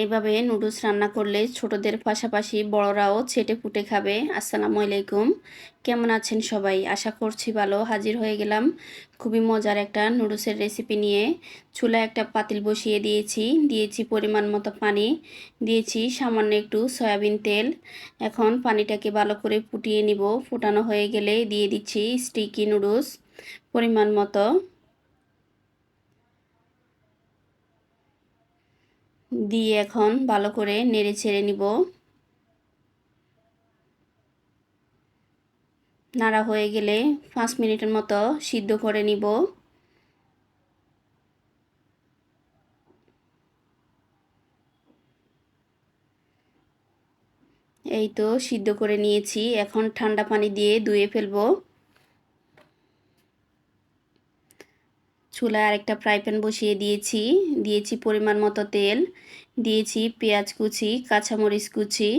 এইভাবে নুডলস রান্না করলে ছোটদের পাশাপাশি বড়রাও ছেটে ফুটে খাবে। আসসালামু আলাইকুম। কেমন আছেন সবাই? আশা করছি ভালো। হাজির হয়ে গেলাম খুবই মজার একটা নুডলসের রেসিপি নিয়ে। চুলায় একটা পাতিল বসিয়ে দিয়েছি। দিয়েছি পরিমাণ মতো পানি। দিয়েছি সামান্য একটু সয়াবিন তেল। এখন পানিটাকে ভালো করে ফুটিয়ে নিব। ফুটানো হয়ে গেলে দিয়ে দিচ্ছি স্টিকি নুডলস পরিমাণ মতো। দিয়ে এখন ভালো করে নেড়ে ছেড়ে নিব। নাড়া হয়ে গেলে পাঁচ মিনিটের মতো সিদ্ধ করে নিব। এই তো সিদ্ধ করে নিয়েছি। এখন ঠান্ডা পানি দিয়ে ধুয়ে ফেলব। চুলায় আরেকটা ফ্রাই প্যান বসিয়ে দিয়েছি। দিয়েছি পরিমাণ মতো তেল, দিয়েছি পেঁয়াজ কুচি, কাঁচামরিচ কুচি।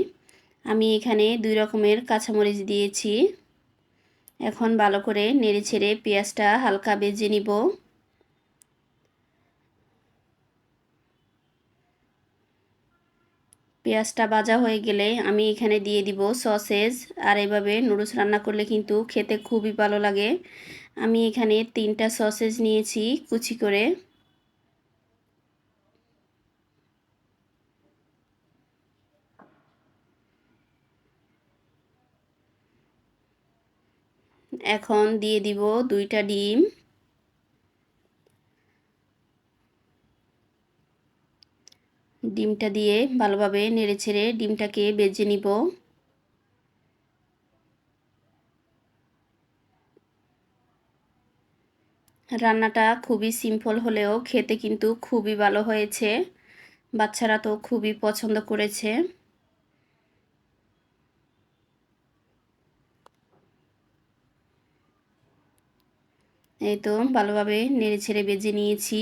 আমি এখানে দুই রকমের কাঁচামরিচ দিয়েছি। এখন ভালো করে নেড়ে ছেড়ে পেঁয়াজটা হালকা বেজে নিব। পেঁয়াজটা ভাজা হয়ে গেলে আমি এখানে দিয়ে দিব সসেজ। আর এভাবে নুডলস রান্না করলে কিন্তু খেতে খুবই ভালো লাগে। আমি এখানে তিনটা সসেজ নিয়েছি, কুচি করে। এখন দিয়ে দিব দুইটা ডিম। ডিমটা দিয়ে ভালোভাবে নেড়ে ছেড়ে ডিমটাকে বেজে নিব। রান্নাটা খুবই সিম্পল হলেও খেতে কিন্তু খুবই ভালো হয়েছে। বাচ্চারা তো খুবই পছন্দ করেছে। এই তো ভালোভাবে নেড়ে ছেড়ে বেজে নিয়েছি।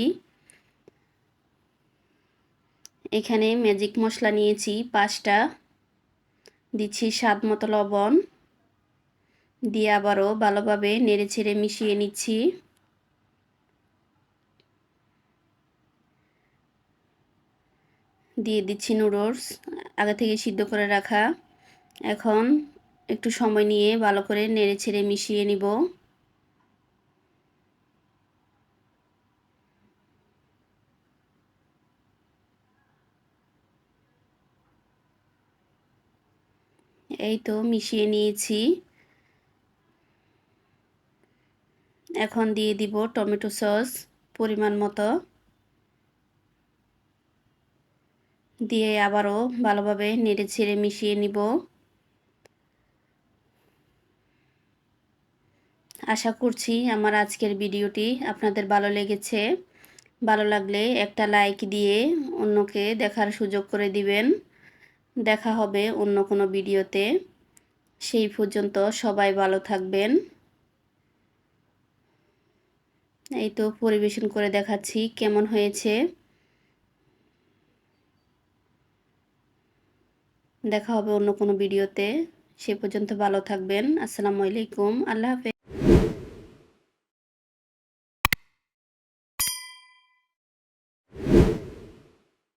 এখানে ম্যাজিক মশলা নিয়েছি পাঁচটা। দিচ্ছি স্বাদ মতো লবণ। দিয়ে আবারও ভালোভাবে নেড়ে ছেড়ে মিশিয়ে নিচ্ছি। দিয়ে দিচ্ছি নুডলস আগে থেকে সিদ্ধ করে রাখা। এখন একটু সময় নিয়ে ভালো করে নেড়ে ছেড়ে মিশিয়ে নিব। এই তো মিশিয়ে নিয়েছি। এখন দিয়ে দিব টমেটো সস, পরিমাণ মতো। দিয়ে আবারও ভালোভাবে নেড়ে ছেড়ে মিশিয়ে নিব। আশা করছি আমার আজকের ভিডিওটি আপনাদের ভালো লেগেছে। ভালো লাগলে একটা লাইক দিয়ে অন্যকে দেখার সুযোগ করে দিবেন। দেখা হবে অন্য কোনো ভিডিওতে। সেই পর্যন্ত সবাই ভালো থাকবেন। এই তো পরিবেশন করে দেখাচ্ছি কেমন হয়েছে। দেখা হবে অন্য কোনো ভিডিওতে। সে পর্যন্ত ভালো থাকবেন। আসসালামু আলাইকুম। আল্লাহ হাফেজ।